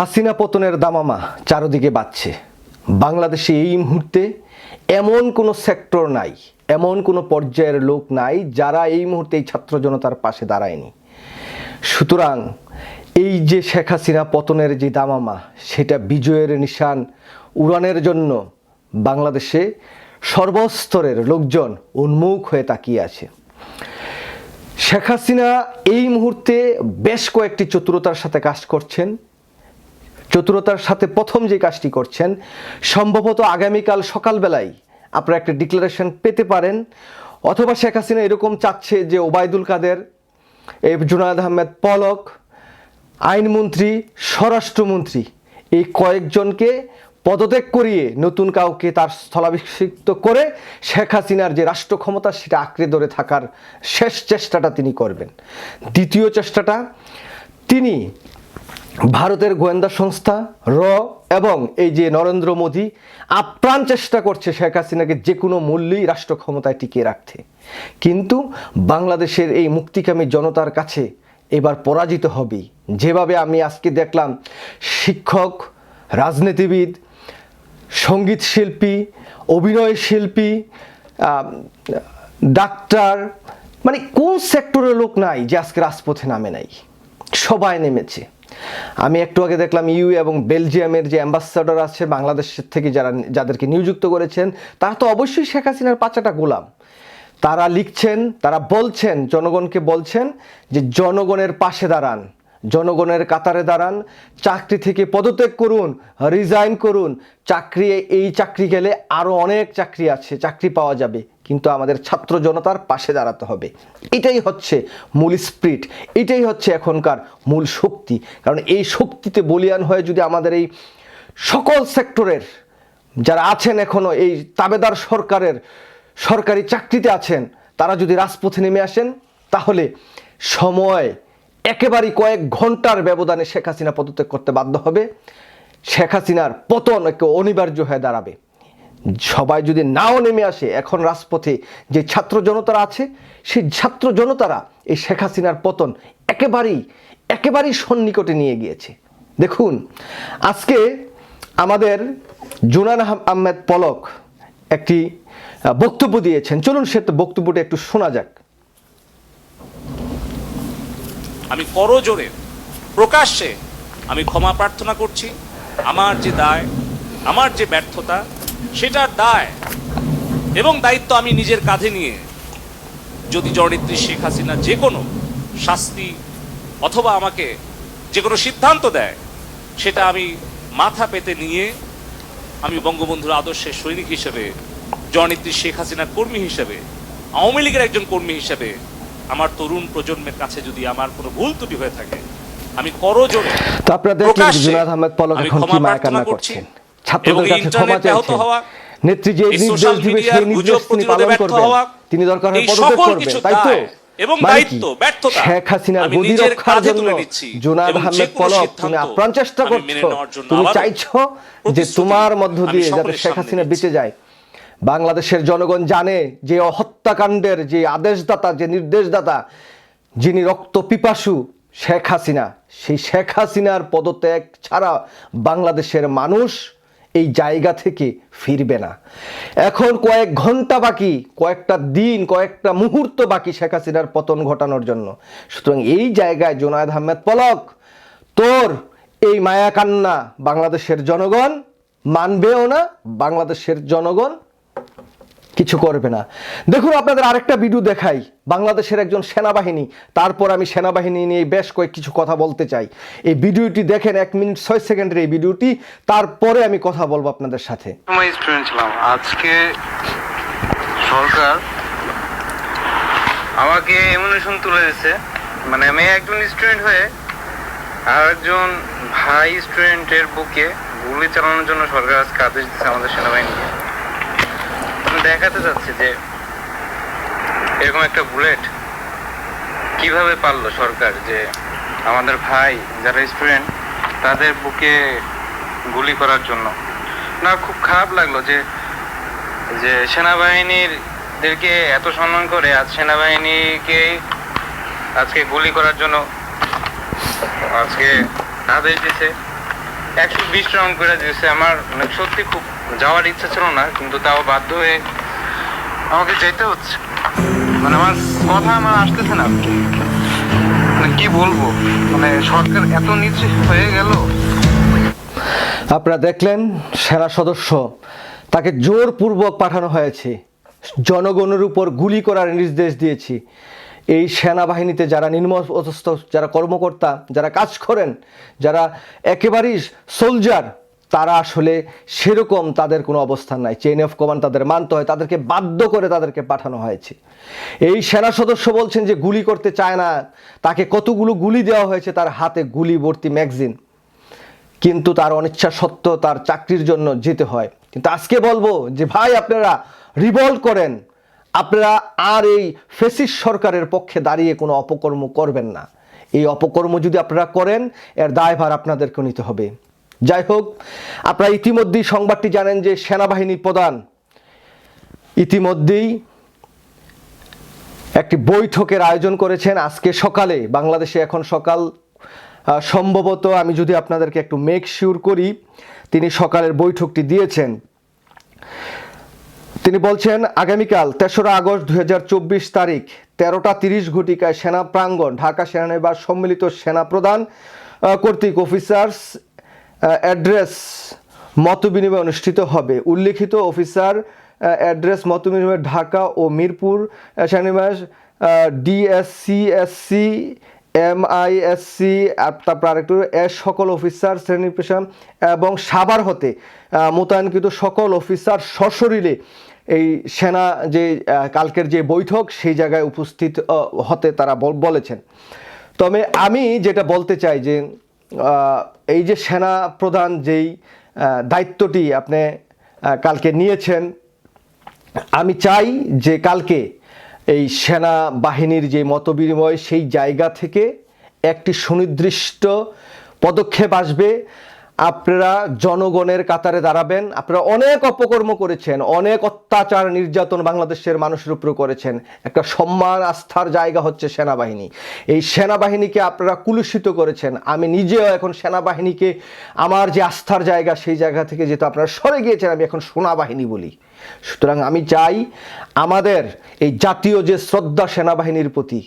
হাসিনা পতনের দামামা চারদিকে বাজছে বাংলাদেশে এই মুহূর্তে এমন কোনো সেক্টর নাই, এমন কোনো পর্যায়ের লোক নাই যারা এই মুহূর্তে এই ছাত্র জনতার পাশে দাঁড়ায়নি। সুতরাং এই যে শেখ হাসিনা পতনের যে দামামা, সেটা বিজয়ের নিশান উড়ানের জন্য বাংলাদেশে সর্বস্তরের লোকজন উন্মুখ হয়ে তাকিয়ে আছে। শেখ হাসিনা এই মুহূর্তে বেশ কয়েকটি চতুরতার সাথে কাজ করছেন। চতুরতার সাথে প্রথম যে কাজটি করছেন, সম্ভবত আগামীকাল সকালবেলায় আপনারা একটা ডিক্লারেশন পেতে পারেন। অথবা শেখ হাসিনা এরকম চাচ্ছে যে ওবায়দুল কাদের এই জুনায়দ আহমেদ পলক, আইনমন্ত্রী, স্বরাষ্ট্রমন্ত্রী, এই কয়েকজনকে পদত্যাগ করিয়ে নতুন কাউকে তার স্থলাভিষিক্ত করে শেখ হাসিনার যে রাষ্ট্র ক্ষমতা সেটা আঁকড়ে ধরে থাকার শেষ চেষ্টাটা তিনি করবেন। দ্বিতীয় চেষ্টাটা, তিনি ভারতের গোয়েন্দা সংস্থা, র এবং এই যে নরেন্দ্র মোদী, আপ্রাণ চেষ্টা করছে শেখ হাসিনাকে যে কোনো মূল্যেই রাষ্ট্র ক্ষমতায় টিকিয়ে রাখতে। কিন্তু বাংলাদেশের এই মুক্তিকামী জনতার কাছে এবার পরাজিত হবেই যেভাবে আমি আজকে দেখলাম, শিক্ষক, রাজনীতিবিদ, সংগীত শিল্পী, অভিনয় শিল্পী ডাক্তার মানে কোন সেক্টরের লোক নাই যে আজকে রাজপথে নামে নাই। সবাই নেমেছে। আমি একটু আগে দেখলাম ইউ এবং বেলজিয়ামের যে অ্যাম্বাসাডর আছে বাংলাদেশের থেকে যারা যাদেরকে নিযুক্ত করেছেন, তারা তো অবশ্যই শেখ হাসিনার পাচাটা গোলাম। তারা লিখছেন, তারা বলছেন, জনগণকে বলছেন যে জনগণের পাশে দাঁড়ান। জনগণের কাতারে দাঁড়ান, চাকরি থেকে পদত্যাগ করুন, রিজাইন করুন। চাকরি, এই চাকরি গেলে আরও অনেক চাকরি আছে, চাকরি পাওয়া যাবে, কিন্তু আমাদের ছাত্র জনতার পাশে দাঁড়াতে হবে। এটাই হচ্ছে মূল স্প্রিট এটাই হচ্ছে এখনকার মূল শক্তি। কারণ এই শক্তিতে বলিয়ান হয়ে যদি আমাদের এই সকল সেক্টরের যারা আছেন এখনও এই তাবেদার সরকারের সরকারি চাকরিতে আছেন, তারা যদি রাজপথে নেমে আসেন, তাহলে সময় একেবারেই কয়েক ঘণ্টার ব্যবধানে শেখ হাসিনা পদত্যাগ করতে বাধ্য হবে। শেখ হাসিনার পতন একে অনিবার্য হয়ে দাঁড়াবে। সবাই যদি নাও নেমে আসে, এখন রাজপথে যে ছাত্র জনতারা আছে, সেই ছাত্র জনতারা এই শেখ হাসিনার পতন একেবারেই একেবারেই সন্নিকটে নিয়ে গিয়েছে। দেখুন, আজকে আমাদের জুনান আহমেদ পলক একটি বক্তব্য দিয়েছেন। চলুন সে বক্তব্যটা একটু শোনা যাক। আমি করজোরে প্রকাশ্যে আমি ক্ষমা প্রার্থনা করছি। আমার যে দায়, আমার যে ব্যর্থতা, সেটার দায় এবং দায়িত্ব আমি নিজের কাঁধে নিয়ে যদি জননেত্রী শেখ হাসিনা যে কোনো শাস্তি অথবা আমাকে যে কোনো সিদ্ধান্ত দেয়, সেটা আমি মাথা পেতে নিয়ে আমি বঙ্গবন্ধুর আদর্শের সৈনিক হিসেবে, জননেত্রী শেখ হাসিনার কর্মী হিসেবে, আওয়ামী লীগের একজন কর্মী হিসেবে আমার তরুণ প্রজন্মের কাছে যদি আমার কোনো ভুল ত্রুটি হয়ে থাকে আমি করজোরে তো আপনারা দেখলেন জুনাদ আহমেদ পলক এখন কি মায়া কান্না করছেন? ছাত্রদের কাছে ক্ষমা চাইছেন হওয়া, নেত্রী যে নির্দেশ দিবে সেই নির্দেশ তিনি পালন করবেন। তিনি দরকার হয় পদত্যাগ করবেন তাই তো? এবং মানে দায়িত্ব, ব্যর্থতা। শেখ হাসিনার গদি রক্ষার জন্য জুনাদ আহমেদ পলক তুমি আপ্রাণ চেষ্টা করছ। তুমি চাইছো যে তোমার মধ্য দিয়ে যাতে শেখ হাসিনা বেঁচে যায়। বাংলাদেশের জনগণ জানে যে হত্যাকাণ্ডের যে আদেশদাতা, যে নির্দেশদাতা, যিনি রক্ত পিপাসু শেখ হাসিনা, সেই শেখ হাসিনার পদত্যাগ ছাড়া বাংলাদেশের মানুষ এই জায়গা থেকে ফিরবে না। এখন কয়েক ঘণ্টা বাকি, কয়েকটা দিন, কয়েকটা মুহূর্ত বাকি শেখ হাসিনার পতন ঘটানোর জন্য। সুতরাং এই জায়গায় জোনায়দ আহমেদ পলক, তোর এই মায়াকান্না বাংলাদেশের জনগণ মানবেও না, বাংলাদেশের জনগণ কিছু করবে না। দেখুন, আপনাদের আরেকটা ভিডিও দেখাই। বাংলাদেশের একজন সেনাবাহিনী, তারপর আমি সেনাবাহিনী নিয়ে বেশ কয়েক কিছু কথা বলতে চাই। এই ভিডিওটি দেখেন, এক মিনিট ছয় সেকেন্ডের এই ভিডিওটি তারপরে আমি কথা বলব আপনাদের সাথে। আজকে সরকার আমাকে এমুনেশন তুলে দিচ্ছে মানে আমি একজন স্টুডেন্ট হয়ে আর একজন ভাই স্টুডেন্টের বুকে গুলি চালানোর জন্য সরকার আজকে আদেশ দিচ্ছে আমাদের সেনাবাহিনীকে। দেখাতে চাচ্ছি যে এরকম একটা বুলেট কীভাবে পারল সরকার যে আমাদের ভাই, যারা স্টুডেন্ট তাদের বুকে গুলি করার জন্য? না, খুব খারাপ লাগল যে যে সেনাবাহিনীর দেরকে এত সম্মান করে আজ সেনাবাহিনীকে আজকে গুলি করার জন্য আজকে আদেশ দিছে একশো বিশ রাউন্ড করে দিয়েছে। আমার মানে সত্যি খুব যাওয়ার ইচ্ছা ছিল না, কিন্তু তাও বাধ্য হয়ে আমাকে যেতে হচ্ছে। মানে আমার কথা আমার আসতেছে না। মানে কি বলব? মানে সরকার এত নিচে হয়ে গেল। আপনারা দেখলেন, সেনা সদস্য, তাকে জোরপূর্বক পাঠানো হয়েছে। জনগণের উপর গুলি করার নির্দেশ দিয়েছি। এই সেনাবাহিনীতে যারা অধস্থ যারা কর্মকর্তা, যারা কাজ করেন, যারা একেবারেই সোলজার তারা আসলে সেরকম তাদের কোনো অবস্থান নাই। চেইন অফ কমান্ড তাদের মানতে হয়, তাদেরকে বাধ্য করে তাদেরকে পাঠানো হয়েছে। এই সেনা সদস্য বলছেন যে গুলি করতে চায় না, তাকে কতগুলো গুলি দেওয়া হয়েছে, তার হাতে গুলি ভর্তি ম্যাগজিন। কিন্তু তার অনিচ্ছা সত্ত্বেও তার চাকরির জন্য যেতে হয়। কিন্তু আজকে বলব যে ভাই, আপনারা রিভল্ট করেন। আপনারা আর এই ফেসিস সরকারের পক্ষে দাঁড়িয়ে কোনো অপকর্ম করবেন না। এই অপকর্ম যদি আপনারা করেন, এর দায়ভার আপনাদেরকে নিতে হবে। যাই হোক, আপনারা ইতিমধ্যেই সংবাদটি জানেন যে সেনাবাহিনী প্রধান ইতিমধ্যেই একটি বৈঠকের আয়োজন করেছেন। আজকে সকালে, বাংলাদেশে এখন সকাল সম্ভবত আমি যদি আপনাদেরকে একটু মেক শিওর করি, তিনি সকালের বৈঠকটি দিয়েছেন। তিনি বলছেন, আগামীকাল তেসরা আগস্ট দুই হাজার চব্বিশ তারিখ, তেরোটা তিরিশ ঘটিকায় সেনা প্রাঙ্গণ, ঢাকা সেনানিবাস সম্মিলিত সেনা প্রধান কর্তৃক অফিসার্স অ্যাড্রেস মতবিনিময় অনুষ্ঠিত হবে। উল্লিখিত অফিসার অ্যাড্রেস মতবিনিময় ঢাকা ও মিরপুর। সেনানিবাস ডিএসসিএসসি এমআইএসসি তারপর আরেকটু এস সকল অফিসার শ্রেণি পেশা এবং সাভার হতে মোতায়েনকৃত সকল অফিসার সশরীরে এই সেনা যে কালকের যে বৈঠক, সেই জায়গায় উপস্থিত হতে তারা বলেছেন। তবে আমি যেটা বলতে চাই যে এই যে সেনা প্রধান যেই দায়িত্বটি আপনি কালকে নিয়েছেন, আমি চাই যে কালকে এই সেনা বাহিনীর যে মতবিনিময় সেই জায়গা থেকে একটি সুনির্দিষ্ট পদক্ষেপ আসবে। আপনারা জনগণের কাতারে দাঁড়াবেন, আপনারা অনেক অপকর্ম করেছেন, অনেক অত্যাচার নির্যাতন বাংলাদেশের মানুষের উপর করেছেন। একটা সম্মান, আস্থার জায়গা হচ্ছে সেনাবাহিনী। এই সেনাবাহিনীকে আপনারা কুলুষিত করেছেন। আমি নিজেও এখন সেনাবাহিনীকে, আমার যে আস্থার জায়গা, সেই জায়গা থেকে যেহেতু আপনারা সরে গিয়েছেন, আমি এখন সোনাবাহিনী বলি। সুতরাং আমি চাই আমাদের এই জাতীয় যে শ্রদ্ধা সেনাবাহিনীর প্রতি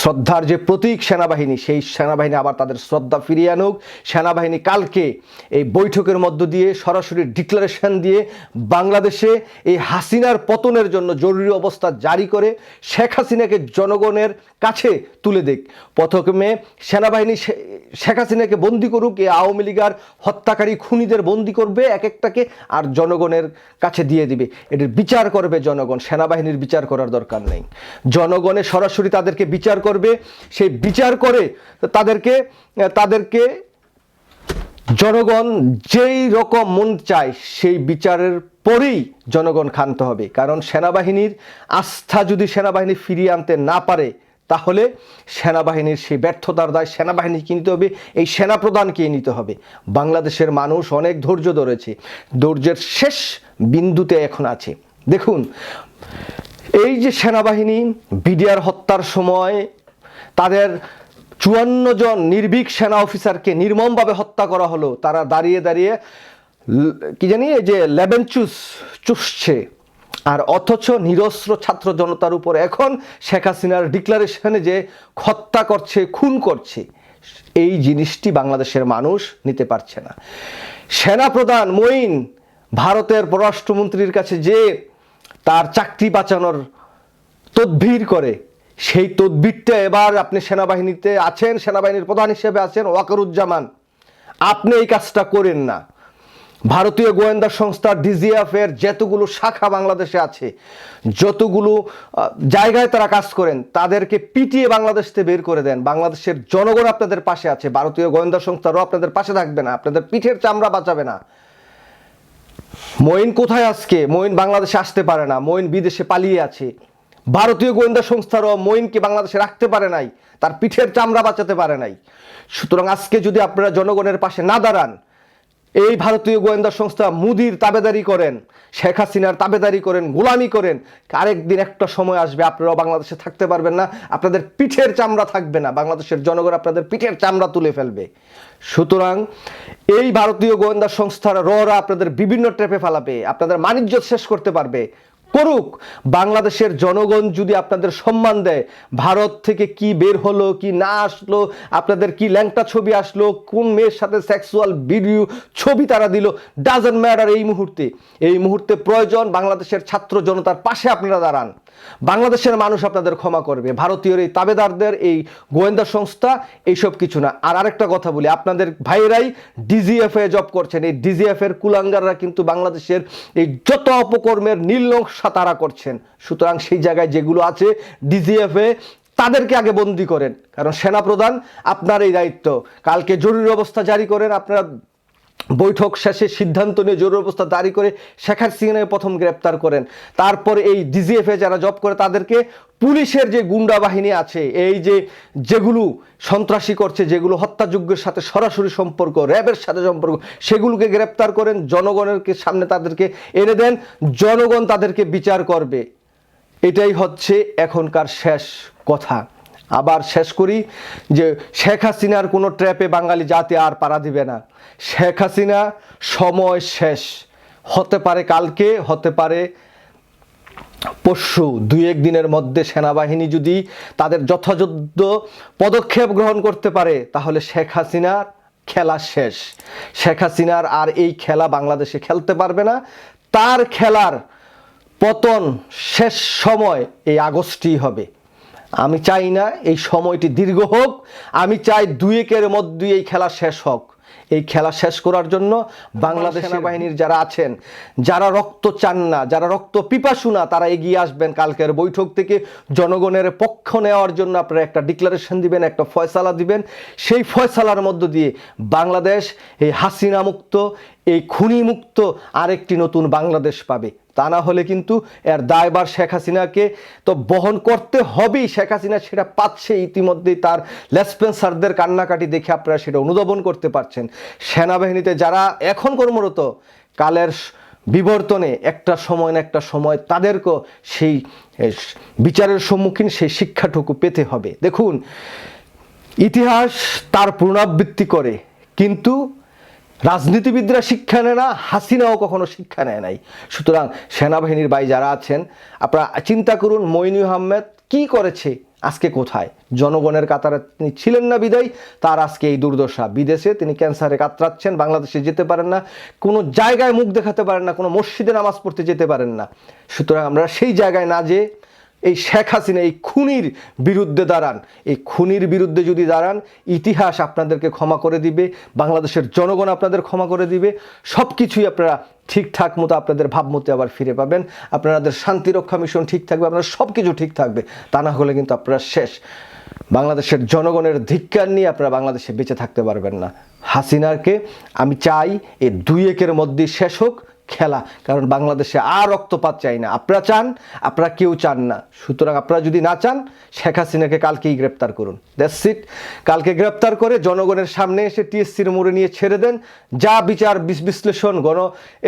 শ্রদ্ধার যে প্রতীক সেনাবাহিনী, সেই সেনাবাহিনী আবার তাদের শ্রদ্ধা ফিরিয়ে আনুক। সেনাবাহিনী কালকে এই বৈঠকের মধ্য দিয়ে সরাসরি ডিক্লারেশন দিয়ে বাংলাদেশে এই হাসিনার পতনের জন্য জরুরি অবস্থা জারি করে শেখ হাসিনাকে জনগণের কাছে তুলে দিক। প্রথমে সেনাবাহিনী শেখ হাসিনাকে বন্দি করুক এই আওয়ামী লীগার হত্যাকারী খুনিদের বন্দি করবে এক একটাকে আর জনগণের কাছে দিয়ে দিবে। এটির বিচার করবে জনগণ, সেনাবাহিনীর বিচার করার দরকার নেই। জনগণে সরাসরি তাদেরকে বিচার করবে সেই বিচার করে তাদেরকে তাদেরকে জনগণ যেই রকম মন চায় সেই বিচারের পরেই জনগণ ক্ষান্ত হবে। কারণ সেনাবাহিনীর আস্থা যদি সেনাবাহিনী ফিরিয়ে আনতে না পারে, তাহলে সেনাবাহিনীর সেই ব্যর্থতার দায় সেনাবাহিনীকে কিনতে হবে, এই সেনাপ্রধানকে নিতে হবে। বাংলাদেশের মানুষ অনেক ধৈর্য ধরেছে, ধৈর্যের শেষ বিন্দুতে এখন আছে। দেখুন এই যে সেনাবাহিনী, বিডিআর হত্যার সময় তাদের চুয়ান্ন জন নির্ভীক সেনা অফিসারকে নির্মমভাবে হত্যা করা হলো। তারা দাঁড়িয়ে দাঁড়িয়ে কি জানি যে লেবেন চুস চুষছে। আর অথচ নিরস্ত্র ছাত্র জনতার উপর এখন শেখ হাসিনার ডিক্লারেশনে যে হত্যা করছে, খুন করছে, এই জিনিসটি বাংলাদেশের মানুষ নিতে পারছে না। সেনাপ্রধান মঈন, ভারতের পররাষ্ট্রমন্ত্রীর কাছে যে তার চাকরি বাঁচানোর তদবির করে। সেই তদবিরটা এবার আপনি সেনাবাহিনীতে আছেন, সেনাবাহিনীর প্রধান হিসেবে আছেন ওয়াকারুজ্জামান। আপনি এই কাজটা করেন না। ভারতীয় গোয়েন্দা সংস্থা ডিজিএফ এর যতগুলো শাখা বাংলাদেশে আছে, যতগুলো জায়গায় তারা কাজ করেন, তাদেরকে পিটিয়ে বাংলাদেশ থেকে বের করে দেন। বাংলাদেশের জনগণ আপনাদের পাশে আছে, ভারতীয় গোয়েন্দা সংস্থারও আপনাদের পাশে থাকবে না, আপনাদের পিঠের চামড়া বাঁচাবে না। মঈন কোথায় আজকে? মঈন বাংলাদেশে আসতে পারে না। মঈন বিদেশে পালিয়ে আছে। ভারতীয় গোয়েন্দা সংস্থারও মঈনকে বাংলাদেশে রাখতে পারে নাই। তার পিঠের চামড়া বাঁচাতে পারে নাই। সুতরাং আজকে যদি আপনারা জনগণের পাশে না দাঁড়ান এই ভারতীয় গোয়েন্দা সংস্থা মুদির তাবেদারি করেন, শেখ হাসিনার তাবেদারি করেন, গোলামি করেন। আরেকদিন একটা সময় আসবে, আপনারাও বাংলাদেশে থাকতে পারবেন না। আপনাদের পিঠের চামড়া থাকবে না। বাংলাদেশের জনগণ আপনাদের পিঠের চামড়া তুলে ফেলবে। সুতরাং এই ভারতীয় গোয়েন্দা সংস্থার ররা আপনাদের বিভিন্ন ট্রেপে ফেলাবে। আপনাদের বাণিজ্য শেষ করতে পারবে। করুক, বাংলাদেশের জনগণ যদি আপনাদের সম্মান দেয়, ভারত থেকে কি বের হলো, কি না আসলো, আপনাদের কি ল্যাংটা ছবি আসলো, কোন মেয়ের সাথে সেক্সুয়াল ভিডিও ছবি তারা দিল ডাজেন্ট ম্যাটার এই মুহূর্তে। এই মুহূর্তে প্রয়োজন বাংলাদেশের ছাত্র জনতার পাশে আপনারা দাঁড়ান। বাংলাদেশের মানুষ আপনাদের ক্ষমা করবে। ভারতীয় এই তাবেদারদের, এই গোয়েন্দা সংস্থা, এইসব কিছু না। আর আরেকটা কথা বলি, আপনাদের ভাইয়েরাই ডিজিএফ এ জব করছেন। এই ডিজিএফ এর কুলাঙ্গাররা কিন্তু বাংলাদেশের এই যত অপকর্মের নকশা তারা করছেন। সুতরাং সেই জায়গায় যেগুলো আছে ডিজিএফ এ, তাদেরকে আগে বন্দি করেন। কারণ সেনাপ্রধান, আপনার এই দায়িত্ব। কালকে জরুরি অবস্থা জারি করেন, আপনারা বৈঠক শেষে সিদ্ধান্ত নিয়ে জরুরি অবস্থা জারি করে শেখ হাসিনাকে প্রথম গ্রেপ্তার করেন। তারপর এই ডিজিএফে যারা জব করে তাদেরকে পুলিশের যে গুন্ডা বাহিনী আছে, এই যে যেগুলো সন্ত্রাসী করছে, যেগুলো হত্যাযজ্ঞের সাথে সরাসরি সম্পর্ক, র্যাবের সাথে সম্পর্ক, সেগুলোকে গ্রেপ্তার করেন জনগণেরকে সামনে তাদেরকে এনে দেন, জনগণ তাদেরকে বিচার করবে। এটাই হচ্ছে এখনকার শেষ কথা। আবার শেষ করি যে শেখ হাসিনার কোনো ট্র্যাপে বাঙালি জাতি আর পাড়া দিবে না। শেখ হাসিনা সময় শেষ। হতে পারে কালকে, হতে পারে পরশু। দুই এক দিনের মধ্যে সেনাবাহিনী যদি তাদের যথাযথ পদক্ষেপ গ্রহণ করতে পারে, তাহলে শেখ হাসিনার খেলা শেষ। শেখ হাসিনার আর এই খেলা বাংলাদেশে খেলতে পারবে না। তার খেলার পতন শেষ সময় এই আগস্টই হবে। আমি চাই না এই সময়টি দীর্ঘ হোক আমি চাই দুয়েকের মধ্যে এই খেলা শেষ হোক। এই খেলা শেষ করার জন্য বাংলাদেশ সেনাবাহিনীর যারা আছেন যারা রক্ত চান না যারা রক্ত পিপাসু না তারা এগিয়ে আসবেন কালকের বৈঠক থেকে। জনগণের পক্ষ নেওয়ার জন্য আপনারা একটা ডিক্লারেশন দিবেন একটা ফয়সালা দিবেন। সেই ফয়সালার মধ্য দিয়ে বাংলাদেশ এই হাসিনা মুক্ত এই খুনি মুক্ত আরেকটি নতুন বাংলাদেশ পাবে। তা না হলে কিন্তু এর দায়বার শেখ হাসিনাকে তো বহন করতে হবেই। শেখ হাসিনা সেটা পাচ্ছে ইতিমধ্যেই তার লেসপেন্সারদের কান্নাকাটি দেখে আপনারা সেটা অনুধাবন করতে পারছেন। সেনাবাহিনীতে যারা এখন কর্মরত, কালের বিবর্তনে একটা সময় না একটা সময় তাদেরকেও সেই বিচারের সম্মুখীন সেই শিক্ষাটুকু পেতে হবে। দেখুন, ইতিহাস তার পুনরাবৃত্তি করে, কিন্তু রাজনীতিবিদরা শিক্ষা নেয় না, হাসিনাও কখনো শিক্ষা নেয় নাই। সুতরাং সেনাবাহিনীর ভাই যারা আছেন, আপনারা চিন্তা করুন মইনু আহমেদ কি করেছে, আজকে কোথায়? জনগণের কাতারে তিনি ছিলেন না বিদায়, তার আজকে এই দুর্দশা। বিদেশে তিনি ক্যান্সারে কাতরাচ্ছেন, বাংলাদেশে যেতে পারেন না, কোনো জায়গায় মুখ দেখাতে পারেন না, কোনো মসজিদে নামাজ পড়তে যেতে পারেন না। সুতরাং আমরা সেই জায়গায় না যেয়ে এই শেখ হাসিনা এই খুনির বিরুদ্ধে দাঁড়ান। এই খুনির বিরুদ্ধে যদি দাঁড়ান, ইতিহাস আপনাদেরকে ক্ষমা করে দিবে, বাংলাদেশের জনগণ আপনাদের ক্ষমা করে দিবে সব কিছুই আপনারা ঠিকঠাক মতো আপনাদের ভাবমতে আবার ফিরে পাবেন। আপনাদের শান্তিরক্ষা মিশন ঠিক থাকবে আপনার সব কিছু ঠিক থাকবে, তা না হলে কিন্তু আপনারা শেষ। বাংলাদেশের জনগণের ধিক্কার নিয়ে আপনারা বাংলাদেশে বেঁচে থাকতে পারবেন না। হাসিনারকে আমি চাই এই দুই একের মধ্যে শেষ হোক। খেলা, কারণ বাংলাদেশে আর রক্তপাত চাই না। আপনারা চান, আপনারা কেউ চান না। সুতরাং আপনারা যদি না চান, শেখ হাসিনাকে কালকেই গ্রেপ্তার করুন। দ্যাটস কালকে গ্রেপ্তার করে জনগণের সামনে এসে টিএসসির মোড়ে নিয়ে ছেড়ে দেন। যা বিচার বিশ্লেষণ, গণ,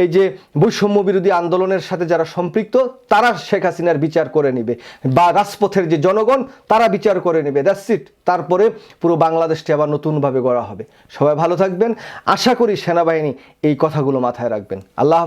এই যে বৈষম্য বিরোধী আন্দোলনের সাথে যারা সম্পৃক্ত, তারা শেখ হাসিনার বিচার করে নেবে। বা রাজপথের যে জনগণ, তারা বিচার করে নেবে। দ্যাটস তারপরে পুরো বাংলাদেশটি আবার নতুনভাবে গড়া হবে। সবাই ভালো থাকবেন। আশা করি সেনাবাহিনী এই কথাগুলো মাথায় রাখবেন। আল্লাহ